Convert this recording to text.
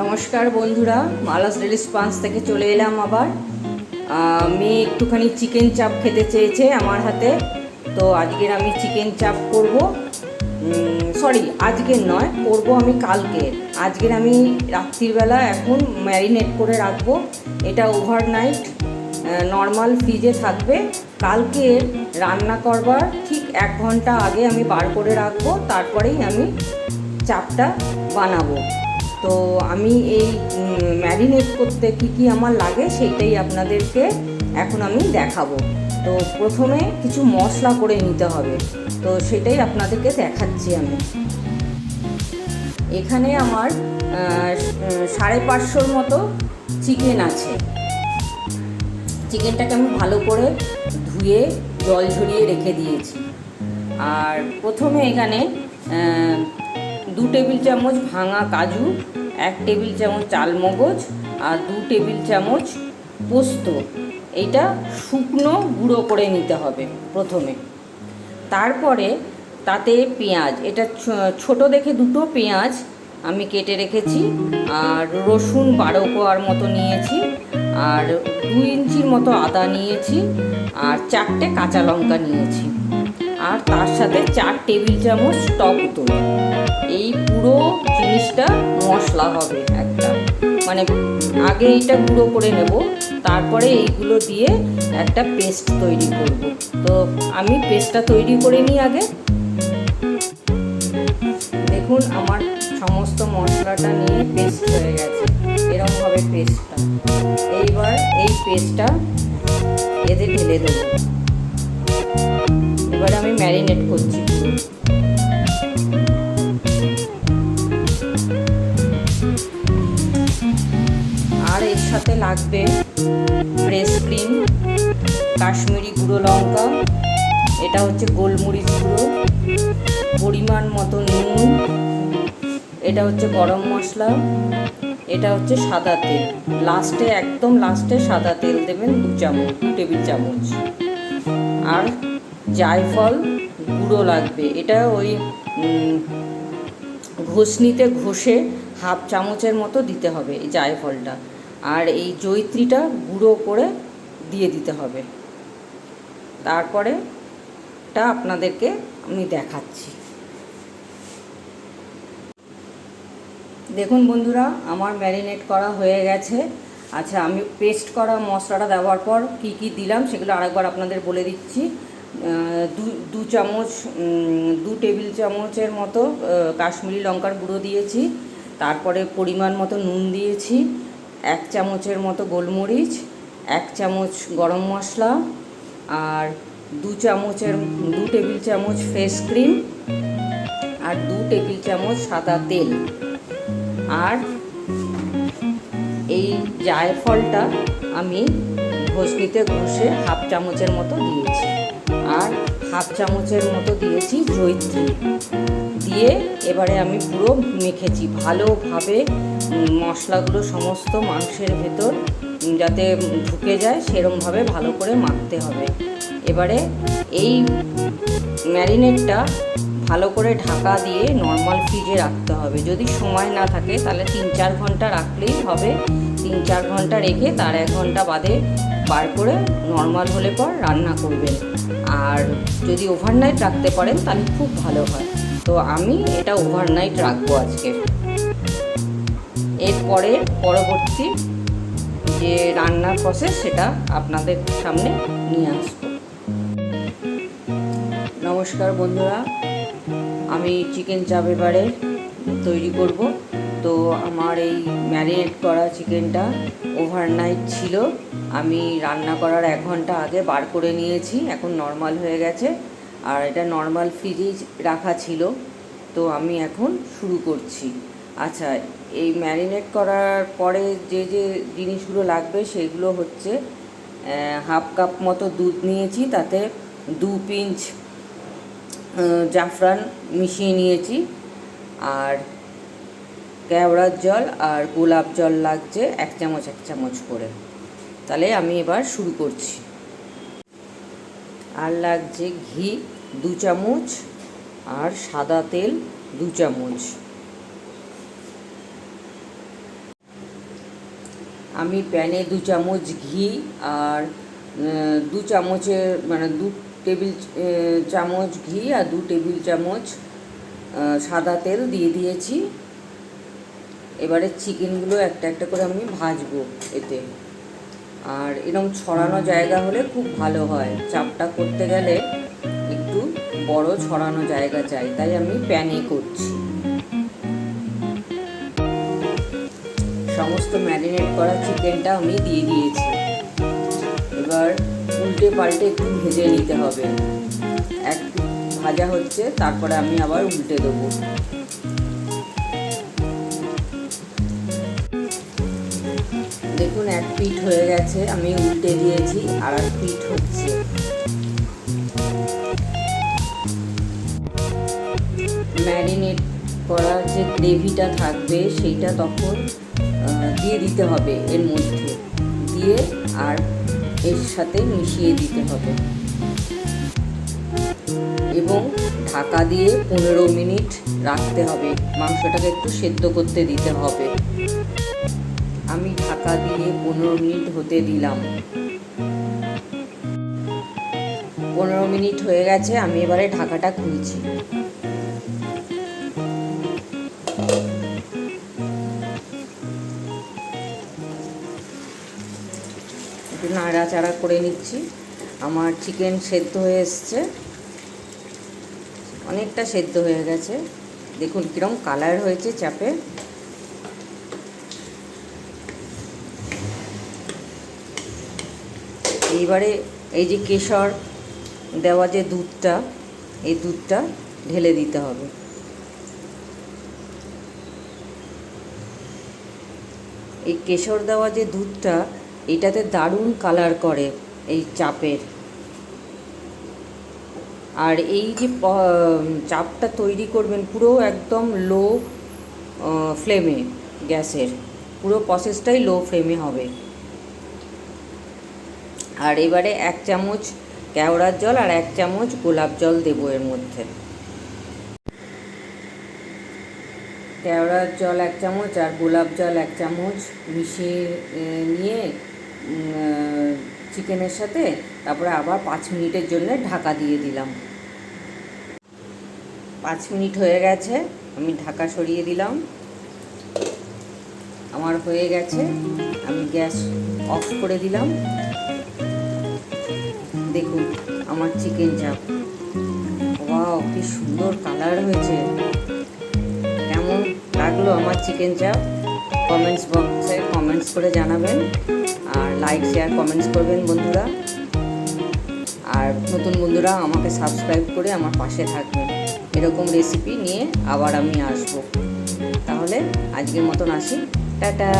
নমস্কার বন্ধুরা, মালাস ডেলি স্পান্স থেকে চলে এলাম আবার। মেয়ে একটুখানি চিকেন চাপ খেতে চেয়েছে আমার হাতে, তো আজকের আমি চিকেন চাপ করব। সরি আজকের নয়, করব আমি কালকে। আজকের আমি রাত্রিবেলা এখন ম্যারিনেট করে রাখব। এটা ওভারনাইট নর্মাল ফ্রিজে থাকবে। কালকে রান্না করবার ঠিক এক ঘণ্টা আগে আমি বার করে রাখব, তারপরেই আমি চাপটা বানাবো। তো আমি এই ম্যারিনেট করতে কি কি আমার লাগে সেইটাই আপনাদেরকে এখন আমি দেখাবো। তো প্রথমে কিছু মশলা করে নিতে হবে। তো সেটাই আপনাদেরকে দেখাচ্ছি আমি। এখানে আমার সাড়ে পাঁচশোর মতো চিকেন আছে। চিকেনটাকে আমি ভালো করে ধুয়ে জল ঝরিয়ে রেখে দিয়েছি। আর প্রথমে এখানে দু টেবিল চামচ ভাঙা কাজু, এক টেবিল চামচ চালমগজ আর দু টেবিল চামচ পোস্ত। এইটা শুকনো গুঁড়ো করে নিতে হবে প্রথমে। তারপরে তাতে পেঁয়াজ, এটা ছোট দেখে দুটো পেঁয়াজ আমি কেটে রেখেছি আর রসুন বারো কোয়ার মতো নিয়েছি আর দু ইঞ্চির মতো আদা নিয়েছি আর চারটে কাঁচা লঙ্কা নিয়েছি। আর তার সাথে চার টেবিল চামচ টক দই। এই পুরো জিনিসটা মশলা হবে একটা। মানে আগে এইটা গুঁড়ো করে নেব, তারপরে এইগুলো দিয়ে একটা পেস্ট তৈরি করব। তো আমি পেস্টটা তৈরি করে নিই আগে। দেখুন, আমার সমস্ত মশলাটা নিয়ে পেস্ট হয়ে গেছে। এরকম হবে পেস্টটা। এইবার এই পেস্টটা এতে ঢেলে দেবো। এবার আমি ম্যারিনেট করছি। আর এর সাথে লাগবে ফ্রেশ ক্রিম কাশ্মীরি গুঁড়ো লঙ্কা, এটা হচ্ছে গোলমরিচ গুঁড়ো, পরিমাণ মতো নুন, এটা হচ্ছে গরম মশলা, এটা হচ্ছে সাদা তেল। লাস্টে একদম লাস্টে সাদা তেল দেবেন দু চামচ টেবিল চামচ। আর জায়ফল গুঁড়ো লাগবে। এটা ওই ঘষনিতে ঘষে হাফ চামচের মতো দিতে হবে এই জায়ফলটা। আর এই জৈত্রীটা গুঁড়ো করে দিয়ে দিতে হবে। তারপরে টা আপনাদেরকে আমি দেখাচ্ছি। দেখুন বন্ধুরা, আমার ম্যারিনেট করা হয়ে গেছে। আচ্ছা আমি পেস্ট করা মশলাটা দেওয়ার পর কি কি দিলাম সেগুলো আরেকবার আপনাদের বলে দিচ্ছি। দু দু চামচ দু টেবিল চামচের মতো কাশ্মীরি লঙ্কার গুঁড়ো দিয়েছি। তারপরে পরিমাণ মতো নুন দিয়েছি। এক চামচের মতো গোলমরিচ, এক চামচ গরম মশলা আর দু চামচের, দু টেবিল চামচ ফেস ক্রিম আর দু টেবিল চামচ সাদা তেল। আর এই জায়ফলটা আমি ঘষনিতে ঘষে হাফ চামচের মতো দিয়েছি। আর হাফ চামচের মতো দিয়েছি জৈত্রী দিয়ে এবারে আমি পুরো মেখেছি ভালোভাবে মশলাগুলো সমস্ত মাংসের ভেতর যাতে ঢুকে যায় সেরমভাবে ভালো করে মাখতে হবে। এবারে এই ম্যারিনেটটা ভালো করে ঢাকা দিয়ে নর্মাল ফ্রিজে রাখতে হবে। যদি সময় না থাকে তাহলে তিন চার ঘণ্টা রাখলেই হবে। তিন চার ঘণ্টা রেখে তার এক ঘণ্টা বাদে বার করে নর্মাল হলে পর রান্না করবেন। আর যদি ওভারনাইট রাখতে পারেন, তাহলে খুব ভালো হয়। তো আমি এটা ওভারনাইট রাখব আজকে। এরপরে পরবর্তী যে রান্নার প্রসেস সেটা আপনাদের সামনে নিয়ে আসব। নমস্কার বন্ধুরা, আমি চিকেন চাপ এবারে তৈরি করব। তো আমার এই ম্যারিনেট করা চিকেনটা ওভারনাইট ছিল। আমি রান্না করার এক ঘণ্টা আগে বার করে নিয়েছি, এখন নর্মাল হয়ে গেছে। আর এটা নর্মাল ফ্রিজেই রাখা ছিল, তো আমি এখন শুরু করছি। আচ্ছা এই ম্যারিনেট করার পরে যে যে জিনিসগুলো লাগবে সেগুলো হচ্ছে হাফ কাপ মতো দুধ নিয়েছি, তাতে দু পিঞ্চ জাফরান মিশিয়ে নিয়েছি। আর কেওড়ার জল আর গোলাপ জল লাগছে, এক চামচ এক চামচ করে। তাহলে আমি এবার শুরু করছি। আর লাগছে ঘি, দু চামচ, আর সাদা তেল, দু চামচ। আমি প্যানে দু চামচ ঘি আর দু চামচের মানে দু টেবিল চামচ ঘি আর দু টেবিল চামচ সাদা তেল দিয়ে দিয়েছি। এবারে চিকেনগুলো একটা একটা করে আমি ভাজবো এতে। আর এরকম ছড়ানো জায়গা হলে খুব ভালো হয়। চাপটা করতে গেলে একটু বড় ছড়ানো জায়গা চাই, তাই আমি প্যানে করছি। সমস্ত ম্যারিনেট করা চিকেনটা আমি দিয়ে দিয়েছি। এবার উল্টে পাল্টে একটু ভেজে নিতে হবে। এক ভাজা হচ্ছে, তারপরে আমি আবার উল্টে দেবো। এক পিঠ হয়ে গেছে, আমি উল্টে দিয়েছি, আর এক পিঠ হচ্ছে। ম্যারিনেট করা যে গ্রেভিটা থাকবে, সেইটা তখন দিয়ে দিতে হবে এর মধ্যে। দিয়ে আর এর সাথে মিশিয়ে দিতে হবে। এবং ঢাকা দিয়ে পনেরো মিনিট রাখতে হবে। মাংসটাকে একটু সেদ্ধ করতে দিতে হবে। আমি ঢাকা দিয়ে পনেরো মিনিট হতে দিলাম। পনেরো মিনিট হয়ে গেছে, আমি এবারে ঢাকাটা খুলছি। একটু নাড়াচাড়া করে নিচ্ছি। আমার চিকেন সেদ্ধ হয়ে এসছে। অনেকটা সেদ্ধ হয়ে গেছে। দেখুন কীরকম কালার হয়েছে চাপে। এইবারে এই যে কেশর দেওয়া যে দুধটা, এই দুধটা ঢেলে দিতে হবে। এই কেশর দেওয়া যে দুধটা, এটাতে দারুণ কালার করে এই চাপের। আর এই যে চাপটা তৈরি করবেন পুরো একদম লো ফ্লেমে গ্যাসের। পুরো প্রসেসটাই লো ফ্লেমে হবে। আর এবারে এক চামচ কেওড়ার জল আর এক চামচ গোলাপ জল দেবো এর মধ্যে। কেওড়ার জল এক চামচ আর গোলাপ জল এক চামচ মিশিয়ে নিয়ে চিকেনের সাথে তারপরে আবার পাঁচ মিনিটের জন্য ঢাকা দিয়ে দিলাম। পাঁচ মিনিট হয়ে গেছে, আমি ঢাকা সরিয়ে দিলাম। আমার হয়ে গেছে, আমি গ্যাস অফ করে দিলাম। দেখুন, আমার চিকেন চাপ ওয়াও কি সুন্দর কালার হয়েছে। কেমন লাগল আমার চিকেন চাপ কমেন্টস বক্সে কমেন্টস করে জানাবেন, আর লাইক শেয়ার কমেন্টস করবেন বন্ধুরা। আর নতুন বন্ধুরা, আমাকে সাবস্ক্রাইব করে আমার পাশে থাকবেন। এরকম রেসিপি নিয়ে আবার আমি আসব। তাহলে আজকের মতন আসি। টাটা!